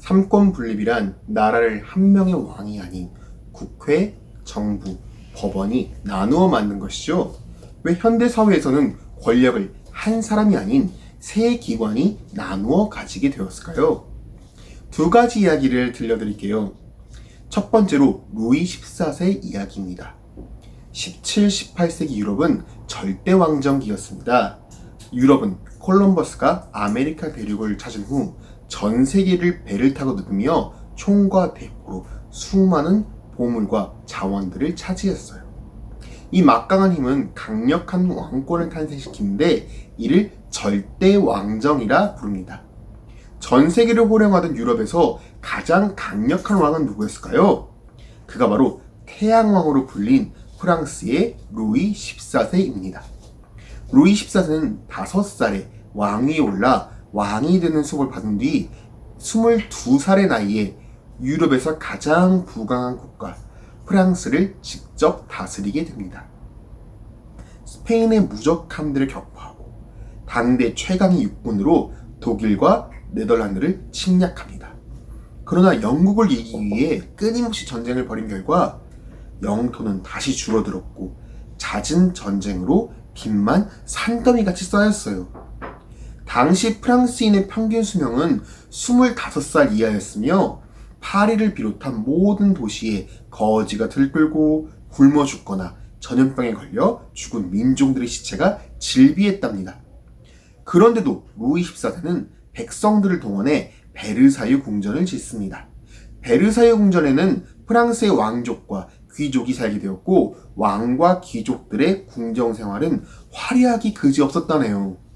삼권 분립이란 나라를 한 명의 왕이 아닌 국회, 정부, 법원이 나누어 만든 것이죠. 왜 현대 사회에서는 권력을 한 사람이 아닌 세 기관이 나누어 가지게 되었을까요? 두 가지 이야기를 들려드릴게요. 첫 번째로 루이 14세 이야기입니다. 17, 18세기 유럽은 절대 왕정기였습니다. 유럽은 콜럼버스가 아메리카 대륙을 찾은 후 전 세계를 배를 타고 누비며 총과 대포로 수많은 보물과 자원들을 차지했어요. 이 막강한 힘은 강력한 왕권을 탄생시키는데 이를 절대 왕정이라 부릅니다. 전 세계를 호령하던 유럽에서 가장 강력한 왕은 누구였을까요? 그가 바로 태양왕으로 불린 프랑스의 루이 14세입니다. 루이 14세는 5살에 왕위에 올라 왕이 되는 수업을 받은 뒤 22살의 나이에 유럽에서 가장 부강한 국가 프랑스를 직접 다스리게 됩니다. 스페인의 무적함들을 격파하고 당대 최강의 육군으로 독일과 네덜란드를 침략합니다. 그러나 영국을 이기기 위해 끊임없이 전쟁을 벌인 결과 영토는 다시 줄어들었고 잦은 전쟁으로 빚만 산더미같이 쌓였어요. 당시 프랑스인의 평균 수명은 25살 이하였으며 파리를 비롯한 모든 도시에 거지가 들끓고 굶어 죽거나 전염병에 걸려 죽은 민종들의 시체가 질비했답니다. 그런데도 루이 14세는 백성들을 동원해 베르사유 궁전을 짓습니다. 베르사유 궁전에는 프랑스의 왕족과 귀족이 살게 되었고 왕과 귀족들의 궁정 생활은 화려하기 그지없었다네요.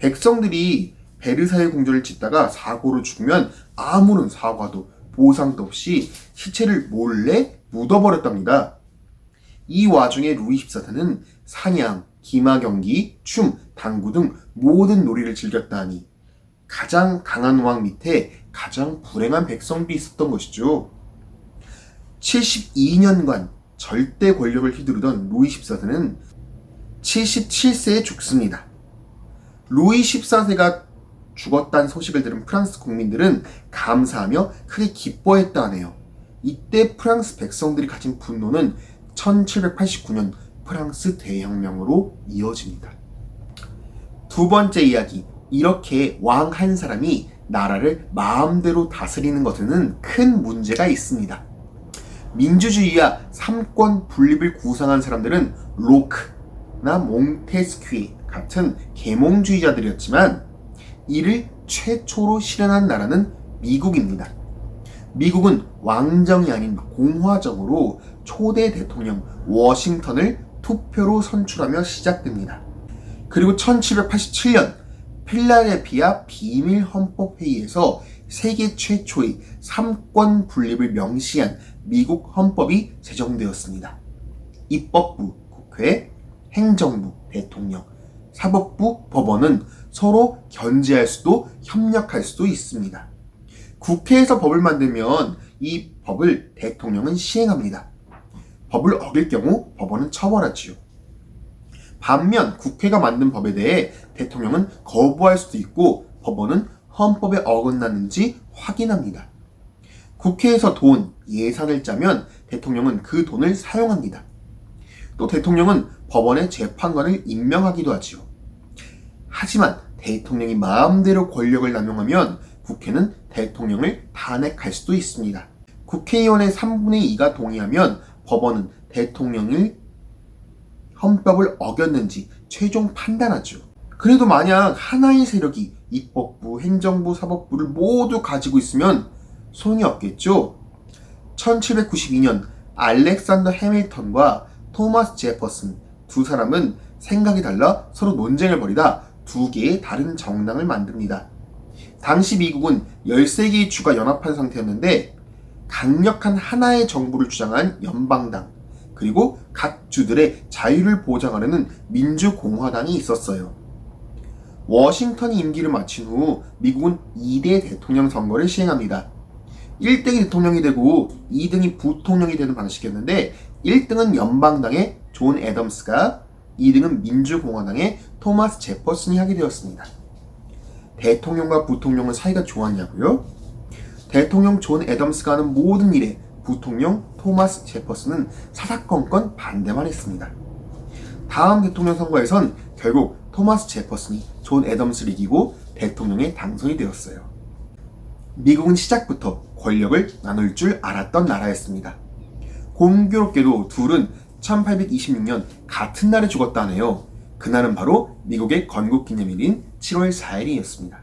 백성들이 베르사유 궁전을 짓다가 사고로 죽으면 아무런 사과도 보상도 없이 시체를 몰래 묻어버렸답니다. 이 와중에 루이 14세는 사냥, 기마 경기, 춤, 당구 등 모든 놀이를 즐겼다니 가장 강한 왕 밑에 가장 불행한 백성들이 있었던 것이죠. 72년간 절대 권력을 휘두르던 루이 14세는 77세에 죽습니다. 루이 14세가 죽었다는 소식을 들은 프랑스 국민들은 감사하며 크게 기뻐했다 하네요. 이때 프랑스 백성들이 가진 분노는 1789년 프랑스 대혁명으로 이어집니다. 두 번째 이야기. 이렇게 왕 한 사람이 나라를 마음대로 다스리는 것에는 큰 문제가 있습니다. 민주주의와 삼권 분립을 구상한 사람들은 로크나 몽테스퀴 같은 계몽주의자들이었지만 이를 최초로 실현한 나라는 미국입니다. 미국은 왕정이 아닌 공화정으로 초대 대통령 워싱턴을 투표로 선출하며 시작됩니다. 그리고 1787년 필라델피아 비밀 헌법 회의에서 세계 최초의 삼권 분립을 명시한 미국 헌법이 제정되었습니다. 입법부, 국회, 행정부, 대통령, 사법부, 법원은 서로 견제할 수도 협력할 수도 있습니다. 국회에서 법을 만들면 이 법을 대통령은 시행합니다. 법을 어길 경우 법원은 처벌하지요. 반면 국회가 만든 법에 대해 대통령은 거부할 수도 있고 법원은 헌법에 어긋나는지 확인합니다. 국회에서 돈, 예산을 짜면 대통령은 그 돈을 사용합니다. 또 대통령은 법원의 재판관을 임명하기도 하지요. 하지만 대통령이 마음대로 권력을 남용하면 국회는 대통령을 탄핵할 수도 있습니다. 국회의원의 3분의 2가 동의하면 법원은 대통령이 헌법을 어겼는지 최종 판단하죠. 그래도 만약 하나의 세력이 입법부, 행정부, 사법부를 모두 가지고 있으면 소용이 없겠죠. 1792년 알렉산더 해밀턴과 토마스 제퍼슨 두 사람은 생각이 달라 서로 논쟁을 벌이다 두 개의 다른 정당을 만듭니다. 당시 미국은 13개의 주가 연합한 상태였는데 강력한 하나의 정부를 주장한 연방당 그리고 각 주들의 자유를 보장하려는 민주공화당이 있었어요. 워싱턴이 임기를 마친 후 미국은 2대 대통령 선거를 시행합니다. 1등이 대통령이 되고 2등이 부통령이 되는 방식이었는데 1등은 연방당의 존 애덤스가 2등은 민주공화당의 토마스 제퍼슨이 하게 되었습니다. 대통령과 부통령은 사이가 좋았냐고요? 대통령 존 애덤스가 하는 모든 일에 부통령 토마스 제퍼슨은 사사건건 반대만 했습니다. 다음 대통령 선거에선 결국 토마스 제퍼슨이 존 애덤스를 이기고 대통령에 당선이 되었어요. 미국은 시작부터 권력을 나눌 줄 알았던 나라였습니다. 공교롭게도 둘은 1826년 같은 날에 죽었다네요. 그날은 바로 미국의 건국 기념일인 7월 4일이었습니다.